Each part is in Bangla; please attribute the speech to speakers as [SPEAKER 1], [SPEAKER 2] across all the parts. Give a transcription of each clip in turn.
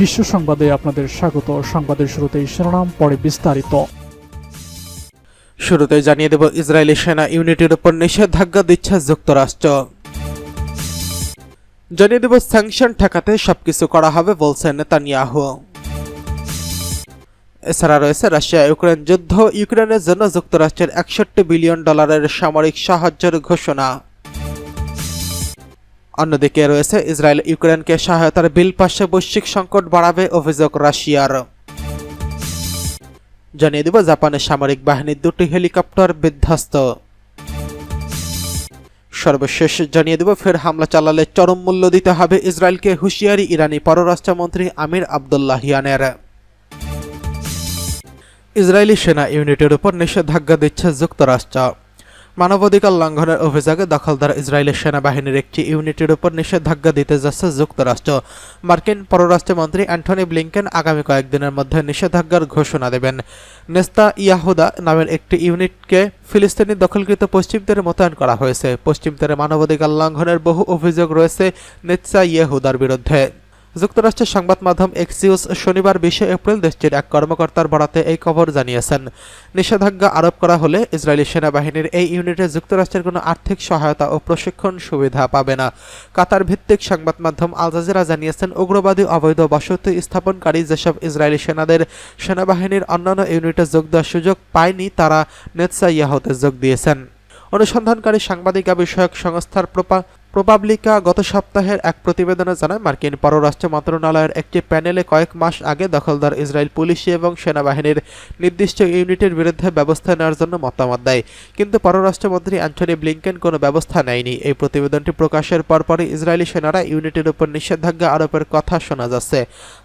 [SPEAKER 1] বিশ্ব সংবাদে আপনাদের স্বাগত। সংবাদের শুরুতেই শিরোনাম, পরে বিস্তারিত।
[SPEAKER 2] শুরুতে জানিয়ে দেব, ইসরায়েলি সেনা ইউনিটের উপর নিষেধাজ্ঞা দিচ্ছে যুক্তরাষ্ট্র। জানিয়ে দেব স্যাংশন ঠেকাতে সবকিছু করা হবে বলছেন নেতানিয়াহু। এছাড়া রয়েছে রাশিয়া ইউক্রেন যুদ্ধ, ইউক্রেনের জন্য যুক্তরাষ্ট্রের একষট্টি বিলিয়ন ডলারের সামরিক সাহায্যের ঘোষণা। অন্যদিকে রয়েছে ইসরায়েল ইউক্রেনকে সহায়তার বিল পাশে বৈশ্বিক সংকট বাড়াবে অভিযোগ রাশিয়ার। জানিয়ে দিব জাপানের সামরিক বাহিনীর দুটি হেলিকপ্টার বিধ্বস্ত। সর্বশেষ জানিয়ে দেব, ফের হামলা চালালে চরম মূল্য দিতে হবে ইসরায়েলকে, হুঁশিয়ারি ইরানি পররাষ্ট্রমন্ত্রী আমির আবদুল্লাহিয়ানের ইসরায়েলি সেনা ইউনিটের উপর নিষেধাজ্ঞা দিচ্ছে যুক্তরাষ্ট্র। মানবাধিকার লঙ্ঘনের অভিযোগে দখলদার ইসরায়েলের সেনাবাহিনীর একটি ইউনিটের উপর নিষেধাজ্ঞা দিতে যাচ্ছে যুক্তরাষ্ট্র। মার্কিন পররাষ্ট্রমন্ত্রী অ্যান্টনি ব্লিংকেন আগামী কয়েকদিনের মধ্যে নিষেধাজ্ঞার ঘোষণা দেবেন। নেস্তা ইয়াহুদা নামের একটি ইউনিটকে ফিলিস্তিনি দখলকৃত পশ্চিম তীরে মোতায়েন করা হয়েছে। পশ্চিম মানবাধিকার লঙ্ঘনের বহু অভিযোগ রয়েছে নেতসা ইয়াহুদার বিরুদ্ধে। যুক্তরাষ্ট্রের সংবাদ মাধ্যম এক্সিউস শনিবার বিশে এপ্রিল দেশটির এক কর্মকর্তার বরাতে এই খবর জানিয়েছেন। নিষেধাজ্ঞা আরোপ করা হলে ইসরায়েলি সেনাবাহিনীর এই ইউনিটে যুক্তরাষ্ট্রের কোনো আর্থিক সহায়তা ও প্রশিক্ষণ সুবিধা পাবে না। কাতার ভিত্তিক সংবাদ মাধ্যম আল জাজিরা জানিয়েছেন, উগ্রবাদী অবৈধ বসতি স্থাপনকারী যেসব ইসরায়েলি সেনাদের সেনাবাহিনীর অন্যান্য ইউনিটে যোগ দেওয়ার সুযোগ পায়নি, তারা নেতসা ইয়াহতে যোগ দিয়েছেন। অনুসন্ধানকারী সাংবাদিকা বিষয়ক সংস্থার প্রপা প্রপাবলিকা গত সপ্তাহের এক প্রতিবেদনে জানায়, মার্কিন পররাষ্ট্র মন্ত্রণালয়ের একটি প্যানেলে কয়েক মাস আগে দখলদার ইসরায়েল পুলিশ এবং সেনাবাহিনীর নির্দিষ্ট ইউনিটের বিরুদ্ধে ব্যবস্থা নেওয়ার জন্য মতামত দেয়। কিন্তু পররাষ্ট্রমন্ত্রী অ্যান্টনি ব্লিংকেন কোনো ব্যবস্থা নেয়নি। এই প্রতিবেদনটি প্রকাশের পরপরই ইসরায়েলি সেনারা ইউনিটের উপর নিষেধাজ্ঞা আরোপের কথা শোনা যাচ্ছে।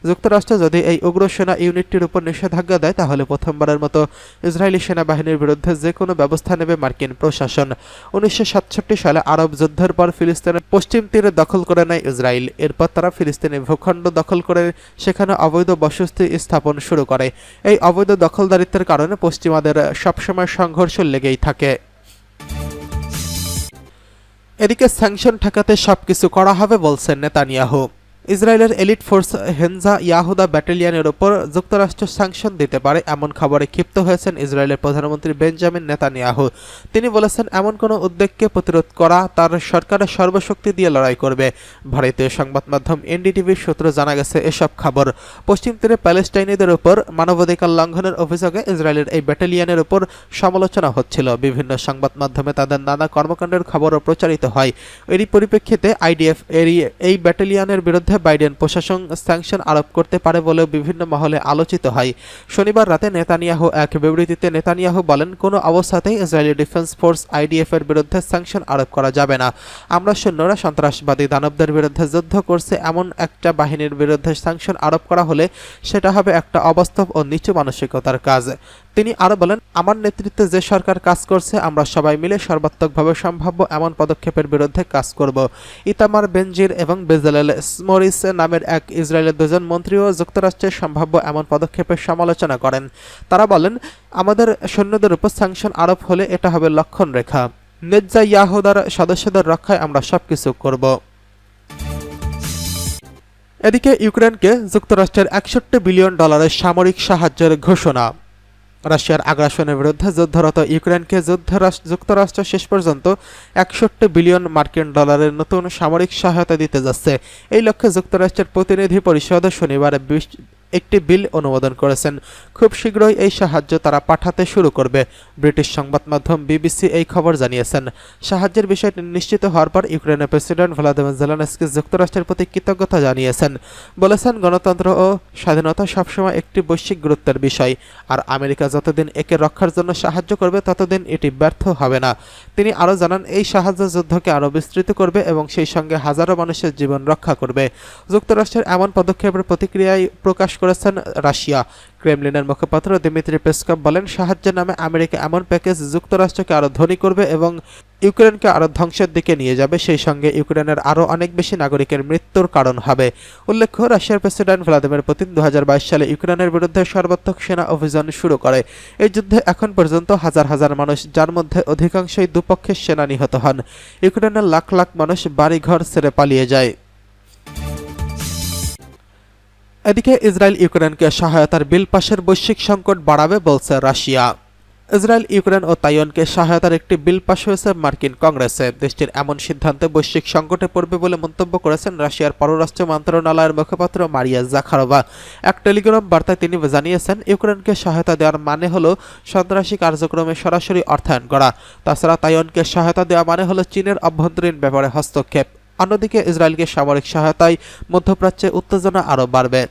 [SPEAKER 2] যুক্তরাষ্ট্র যদি এই উগ্র সেনা ইউনিটটির উপর নিষেধাজ্ঞা দেয়, তাহলে প্রথমবারের মতো ইসরায়েলি সেনাবাহিনীর বিরুদ্ধে যে কোনো ব্যবস্থা নেবে মার্কিন প্রশাসন। উনিশশো সাতষট্টি সালে আরব যুদ্ধের পর ফিলিস্তিনের পশ্চিম তীরে দখল করে নেয় ইসরায়েল। এরপর তারা ফিলিস্তিনের ভূখণ্ড দখল করে সেখানে অবৈধ বসতি স্থাপন শুরু করে। এই অবৈধ দখলদারিত্বের কারণে পশ্চিমাদের সবসময় সংঘর্ষ লেগেই থাকে। এদিকে স্যাংশন ঠেকাতে সবকিছু করা হবে বলছেন নেতানিয়াহু। ইসরায়েলের এলিট ফোর্স হেনজা ইয়াহুদা ব্যাটালিয়নের ওপর যুক্তরাষ্ট্র স্যাংশন দিতে পারে এমন খবরে ক্ষিপ্ত হয়েছেন ইসরায়েলের প্রধানমন্ত্রী বেঞ্জামিন নেতানিয়াহু। তিনি বলেছেন, এমন কোনো উদ্যোগকে প্রতিরোধ করা তার সরকারের সর্বশক্তি দিয়ে লড়াই করবে। ভারতীয় সংবাদ মাধ্যম এনডিটিভির সূত্রে জানা গেছে, এসব খবর পশ্চিম তীরে প্যালেস্টাইনিদের উপর মানবাধিকার লঙ্ঘনের অভিযোগে ইসরায়েলের এই ব্যাটালিয়নের উপর সমালোচনা হচ্ছিল। বিভিন্ন সংবাদ মাধ্যমে তাদের নানা কর্মকাণ্ডের খবরও প্রচারিত হয়। এরই পরিপ্রেক্ষিতে আইডিএফ এড়িয়ে এই ব্যাটালিয়ানের বিরুদ্ধে বাইডেন প্রশাসন স্যাংশন আরোপ করতে পারে বলেও বিভিন্ন মহলে আলোচিত হয়। শনিবার রাতে নেতানিয়াহু এক বিবৃতিতে নেতানিয়াহু বলেন, কোনো অবস্থাতেই ইসরায়েলি ডিফেন্স ফোর্স আইডিএফ এর বিরুদ্ধে স্যাংশন আরোপ করা যাবে না। আমরা সৈন্যরা সন্ত্রাসবাদী দানবদের বিরুদ্ধে যুদ্ধ করছে, এমন একটা বাহিনীর বিরুদ্ধে স্যাংশন আরোপ করা হলে সেটা হবে একটা অবাস্তব ও নিচু মানসিকতার কাজ। তিনি আরও বলেন, আমার নেতৃত্বে যে সরকার কাজ করছে, আমরা সবাই মিলে সর্বাত্মকভাবে সম্ভাব্য এমন পদক্ষেপের বিরুদ্ধে কাজ করব। ইতামার বেনজির এবং বেজালেল স্মরিস নামের এক ইসরায়েলের দুজন মন্ত্রীও যুক্তরাষ্ট্রের সম্ভাব্য এমন পদক্ষেপের সমালোচনা করেন। তারা বলেন, আমাদের সৈন্যদের উপর স্যাংশন আরোপ হলে এটা হবে লক্ষণ রেখা। নেজ্জা ইয়াহুদার সদস্যদের রক্ষায় আমরা সবকিছু করব। এদিকে ইউক্রেনকে যুক্তরাষ্ট্রের একষট্টি বিলিয়ন ডলারের সামরিক সাহায্যের ঘোষণা। রাশিয়ার আগ্রাসনের বিরুদ্ধে যুদ্ধরত ইউক্রেনকে যুক্তরাষ্ট্র শেষ পর্যন্ত একষট্টি বিলিয়ন মার্কিন ডলারের নতুন সামরিক সহায়তা দিতে যাচ্ছে। এই লক্ষ্যে যুক্তরাষ্ট্রের প্রতিনিধি পরিষদ শনিবার একটি বিল অনুমোদন করেছেন। খুব শীঘ্রই এই সাহায্য তারা পাঠাতে শুরু করবে, ব্রিটিশ সংবাদ মাধ্যম বিবিসি এই খবর জানিয়েছেন। সাহায্যের বিষয়টি নিশ্চিত হওয়ার পর ইউক্রেনের প্রেসিডেন্ট ভ্লাদিমির জেলেনস্কি যুক্তরাষ্ট্রের প্রতি কৃতজ্ঞতা জানিয়েছেন। বলেছেন, গণতন্ত্র ও স্বাধীনতা সবসময় একটি বৈশ্বিক গুরুত্বের বিষয়, আর আমেরিকা যতদিন একে রক্ষার জন্য সাহায্য করবে, ততদিন এটি ব্যর্থ হবে না। তিনি আরও জানান, এই সাহায্য যুদ্ধকে আরও বিস্তৃত করবে এবং সেই সঙ্গে হাজারো মানুষের জীবন রক্ষা করবে। যুক্তরাষ্ট্রের এমন পদক্ষেপের প্রতিক্রিয়ায় প্রকাশ করেছেন রাশিয়া। ক্রেমলিনের মুখপাত্র দিমিত্রি পেসকভ বলেন, সাহায্যের নামে আমেরিকা এমন প্যাকেজ যুক্তরাষ্ট্রকে আরও ধনী করবে এবং ইউক্রেনকে আরও ধ্বংসের দিকে নিয়ে যাবে। সেই সঙ্গে ইউক্রেনের আরও অনেক বেশি নাগরিকের মৃত্যুর কারণ হবে। উল্লেখ্য, রাশিয়ার প্রেসিডেন্ট ভ্লাদিমির পুতিন দু হাজার বাইশ সালে ইউক্রেনের বিরুদ্ধে সর্বাত্মক সেনা অভিযান শুরু করে। এই যুদ্ধে এখন পর্যন্ত হাজার হাজার মানুষ, যার মধ্যে অধিকাংশই দুপক্ষের সেনা নিহত হন। ইউক্রেনের লাখ লাখ মানুষ বাড়িঘর ছেড়ে পালিয়ে যায়। এদিকে ইসরায়েল ইউক্রেনকে সহায়তার বিল পাশের বৈশ্বিক সংকট বাড়াবে বলছে রাশিয়া। ইসরায়েল, ইউক্রেন ও তাইওয়ানকে সহায়তার একটি বিল পাশ হয়েছে মার্কিন কংগ্রেসে। দেশটির এমন সিদ্ধান্তে বৈশ্বিক সংকটে পড়বে বলে মন্তব্য করেছেন রাশিয়ার পররাষ্ট্র মন্ত্রণালয়ের মুখপাত্র মারিয়া জাখারোভা। এক টেলিগ্রাম বার্তায় তিনি জানিয়েছেন, ইউক্রেনকে সহায়তা দেওয়ার মানে হলো সন্ত্রাসী কার্যক্রমে সরাসরি অর্থায়ন করা। তাছাড়া তাইওয়ানকে সহায়তা দেওয়া মানে হলো চীনের অভ্যন্তরীণ ব্যাপারে হস্তক্ষেপ। অন্যদিকে ইসরায়েলকে সামরিক সহায়তায় মধ্যপ্রাচ্যে উত্তেজনা আরও বাড়বে।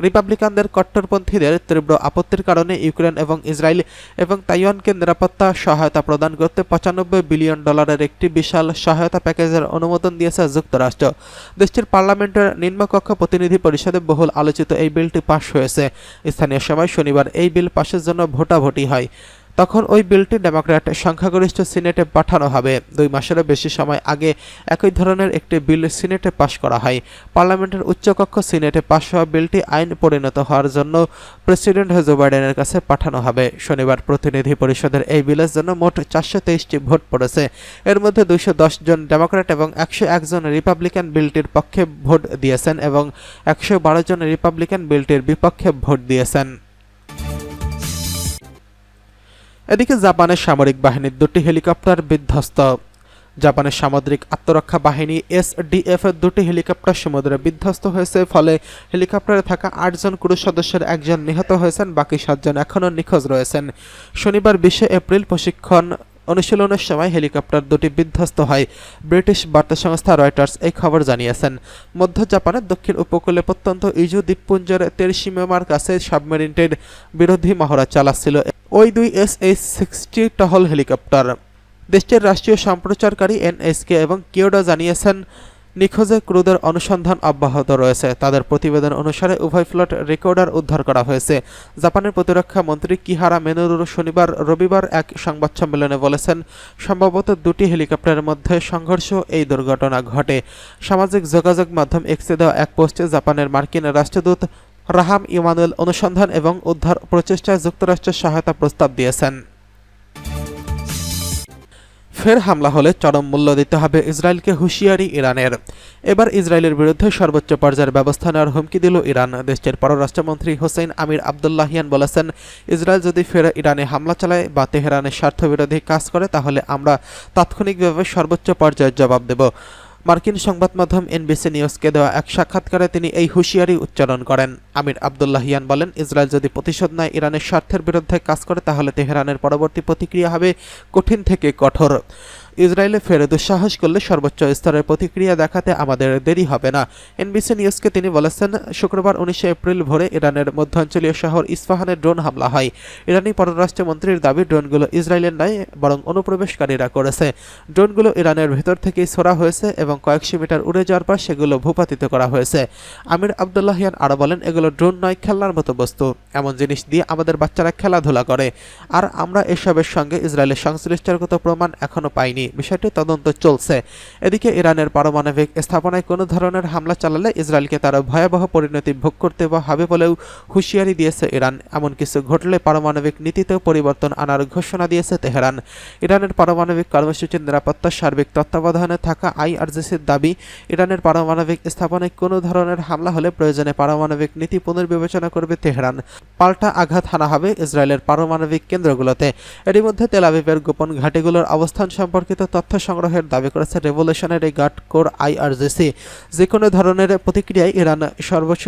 [SPEAKER 2] রিপাবলিকানদের কট্টরপন্থীদের তীব্র আপত্তির কারণে ইউক্রেন এবং ইসরায়েল এবং তাইওয়ানকে নিরাপত্তা সহায়তা প্রদান করতে পঁচানব্বই বিলিয়ন ডলারের একটি বিশাল সহায়তা প্যাকেজের অনুমোদন দিয়েছে যুক্তরাষ্ট্র। দেশটির পার্লামেন্টের নিম্নকক্ষ প্রতিনিধি পরিষদে বহুল আলোচিত এই বিলটি পাশ হয়েছে। স্থানীয় সময় শনিবার এই বিল পাশের জন্য ভোটাভুটি হয়। তখন ওই বিলটি ডেমোক্র্যাট সংখ্যাগরিষ্ঠ সিনেটে পাঠানো হবে। দুই মাসেরও বেশি সময় আগে একই ধরনের একটি বিল সিনেটে পাশ করা হয়। পার্লামেন্টের উচ্চকক্ষ সিনেটে পাশ হওয়া বিলটি আইন পরিণত হওয়ার জন্য প্রেসিডেন্ট জো বাইডেনের কাছে পাঠানো হবে। শনিবার প্রতিনিধি পরিষদের এই বিলের জন্য মোট চারশো তেইশটি ভোট পড়েছে। এর মধ্যে দুইশো দশ জন ডেমোক্র্যাট এবং একশো একজন রিপাবলিকান বিলটির পক্ষে ভোট দিয়েছেন এবং একশো বারো জন রিপাবলিকান বিলটির বিপক্ষে ভোট দিয়েছেন। এদিকে জাপানের সামরিক বাহিনীর দুটি হেলিকপ্টার বিধ্বস্ত। জাপানের সামুদ্রিক আত্মরক্ষা বাহিনী এসডিএফ এর দুটি হেলিকপ্টার সমুদ্রে বিধ্বস্ত হয়েছে, ফলে হেলিকপ্টারে থাকা আটজন ক্রু সদস্যের একজন নিহত হয়েছেন, বাকি সাতজন এখনও নিখোঁজ রয়েছেন। শনিবার বিশে এপ্রিল প্রশিক্ষণ অনুশীলনের সময় হেলিকপ্টার দুটি বিধ্বস্ত হয়। ব্রিটিশ বার্তা সংস্থা রয়টার্স এই খবর জানিয়েছেন। মধ্য জাপানের দক্ষিণ উপকূলে প্রত্যন্ত ইজু দ্বীপপুঞ্জের তেরসীমার কাছে সাবমেরিনটির বিরোধী মহড়া চালাচ্ছিল। ওই দুই এস এইচ সিক্সটি টহল হেলিকপ্টার। দেশটির রাষ্ট্রীয় সম্প্রচারকারী এনএসকে এবং কিওডা জানিয়েছেন নিখোঁজে ক্রুদের অনুসন্ধান অব্যাহত রয়েছে। তাদের প্রতিবেদন অনুসারে উভয় ফ্লট রেকর্ডার উদ্ধার করা হয়েছে। জাপানের প্রতিরক্ষা মন্ত্রী কিহারা মেনুরু শনিবার রবিবার এক সংবাদ সম্মেলনে বলেছেন, সম্ভবত দুটি হেলিকপ্টারের মধ্যে সংঘর্ষ এই দুর্ঘটনা ঘটে। সামাজিক যোগাযোগ মাধ্যম এক্সে দেওয়া এক পোস্টে জাপানের মার্কিন রাষ্ট্রদূত রাহাম ইমানুয়েল অনুসন্ধান এবং উদ্ধার প্রচেষ্টায় যুক্তরাষ্ট্রের সহায়তা প্রস্তাব দিয়েছেন। ফের হামলা হলে চরম মূল্য দিতে হবে ইসরায়েলকে হুঁশিয়ারি ইরানের। এবার ইসরায়েলের বিরুদ্ধে সর্বোচ্চ পর্যায়ের ব্যবস্থা নেওয়ার হুমকি দিল ইরান। দেশটির পররাষ্ট্রমন্ত্রী হোসেন আমির আবদুল্লাহিয়ান বলেছেন, ইসরায়েল যদি ফের ইরানে হামলা চালায় বা তেহরানের স্বার্থবিরোধী কাজ করে, তাহলে আমরা তাৎক্ষণিকভাবে সর্বোচ্চ পর্যায়ের জবাব দেব। মার্কিন সংবাদ মাধ্যম এনবিসি নিউজকে দেওয়া এক সাক্ষাৎকারে তিনি এই হুঁশিয়ারি উচ্চারণ করেন। আমির আবদুল্লাহিয়ান বলেন, ইসরায়েল যদি প্রতিশোধ নেয়, ইরানের স্বার্থের বিরুদ্ধে কাজ করে, তাহলে তেহরানের পরবর্তী প্রতিক্রিয়া হবে কঠিন থেকে কঠোর। ইসরায়েলে ফের দুঃসাহস করলে সর্বোচ্চ স্তরের প্রতিক্রিয়া দেখাতে আমাদের দেরি হবে না। এনবিসি নিউজকে তিনি বলেছেন, শুক্রবার উনিশে এপ্রিল ভোরে ইরানের মধ্যাঞ্চলীয় শহর ইস্পাহানে ড্রোন হামলা হয়। ইরানি পররাষ্ট্রমন্ত্রীর দাবি, ড্রোনগুলো ইসরায়েলের নয় বরং অনুপ্রবেশকারীরা করেছে। ড্রোনগুলো ইরানের ভেতর থেকেই ছোড়া হয়েছে এবং কয়েকশো মিটার উড়ে যাওয়ার পর সেগুলো ভূপাতিত করা হয়েছে। আমির আবদুল্লাহিয়ান আরও বলেন, এগুলো ড্রোন নয়, খেলনার মতো বস্তু। এমন জিনিস দিয়ে আমাদের বাচ্চারা খেলাধুলা করে। আর আমরা এসবের সঙ্গে ইসরায়েলের সংশ্লিষ্টর কত প্রমাণ এখনও পাইনি। বিষয়টি তদন্ত চলছে। এদিকে ইরানের পারমাণবিক স্থাপনায় কোনো ধরনের হামলা চালালে ইসরায়েলকে তার ভয়াবহ পরিণতি ভোগ করতে হবে বলেও হুঁশিয়ারি দিয়েছে ইরান। এমন কিছু ঘটলে পারমাণবিক নীতিতেও পরিবর্তন আনার ঘোষণা দিয়েছে তেহরান। ইরানের পারমাণবিক কর্মসূচির নিরাপত্তার সার্বিক তত্ত্বাবধানে থাকা আইআরজিসির দাবি, ইরানের পারমাণবিক স্থাপনায় কোনো ধরনের হামলা হলে প্রয়োজনে পারমাণবিক নীতি পুনর্বিবেচনা করবে তেহরান। পাল্টা আঘাত হানা হবে ইসরায়েলের পারমাণবিক কেন্দ্রগুলোতে। এরই মধ্যে তেলাভিভের গোপন ঘাঁটিগুলোর অবস্থান সম্পর্কিত তথ্য সংগ্রহের দাবি করেছে রেভলিউশনারি গার্ড কোর আইআরজিসি। যে কোনো ধরনের প্রতিক্রিয়ায় ইরান সর্বোচ্চ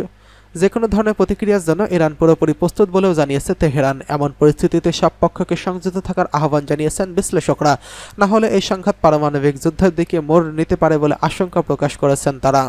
[SPEAKER 2] যে কোনো ধরনের প্রতিক্রিয়ার জন্য ইরান পুরোপুরি প্রস্তুত বলেও জানিয়েছে তেহরান। এমন পরিস্থিতিতে সব পক্ষকে সংযত থাকার আহ্বান জানিয়েছেন বিশ্লেষকরা। না হলে এই সংঘাত পারমাণবিক যুদ্ধের দিকে মোড় নিতে পারে বলে আশঙ্কা প্রকাশ করেছেন তারা।